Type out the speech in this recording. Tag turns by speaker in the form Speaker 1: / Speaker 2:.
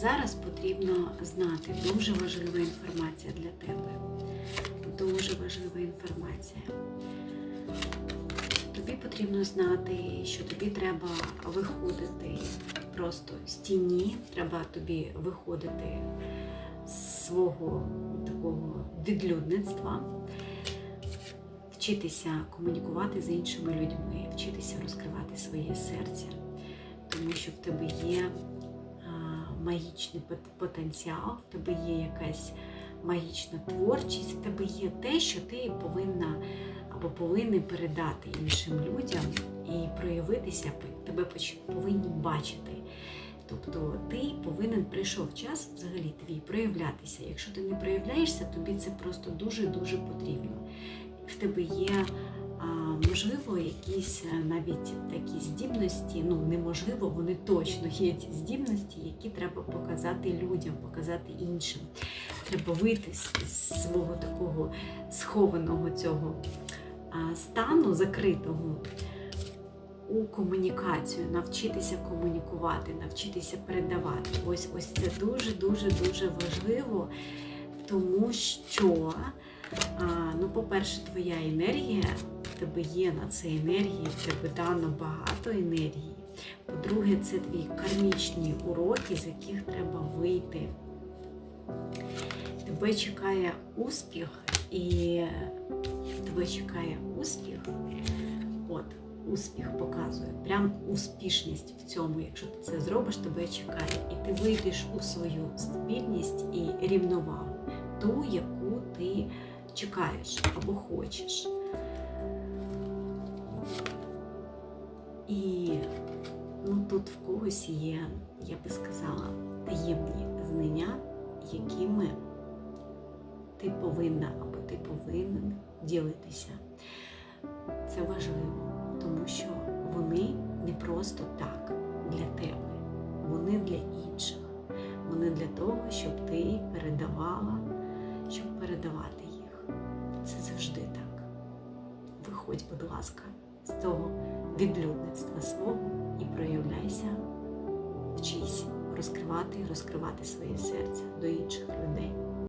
Speaker 1: зараз потрібно знати дуже важлива інформація для тебе. Дуже важлива інформація. Тобі потрібно знати, що тобі треба виходити просто з тіні, треба тобі виходити з свого такого відлюдництва, вчитися комунікувати з іншими людьми, вчитися розкривати своє серце, тому що в тебе є магічний потенціал, в тебе є якась магічна творчість, в тебе є те, що ти повинна або повинен передати іншим людям і проявитися, тебе повинні бачити. Тобто ти повинен прийшов час взагалі твій проявлятися. Якщо ти не проявляєшся, тобі це просто дуже-дуже потрібно. В тебе є, можливо, якісь е, навіть такі здібності, ну неможливо, вони точно є ці здібності, які треба показати людям, показати іншим. Треба вийти з, свого такого схованого цього стану закритого у комунікацію, навчитися комунікувати, навчитися передавати. Ось ось це дуже дуже дуже важливо, тому що, а, ну, по-перше, твоя енергія, в тебе є на це енергії, в тебе дано багато енергії. По-друге, це твої кармічні уроки, з яких треба вийти. Тебе чекає успіх, і тебе чекає успіх. От, успіх показує, прям успішність в цьому. Якщо ти це зробиш, тебе чекає. І ти вийдеш у свою стабільність і рівновагу, ту, яку ти чекаєш або хочеш. І ну, тут в когось є, я би сказала, таємні знання, якими ти повинна або ти повинен ділитися. Це важливо, тому що вони не просто так для тебе, вони для інших. Вони для того, щоб ти передавала, щоб передавати. Це завжди так. Виходь, будь ласка, з того відлюдництва свого і проявляйся, вчись розкривати і розкривати своє серце до інших людей.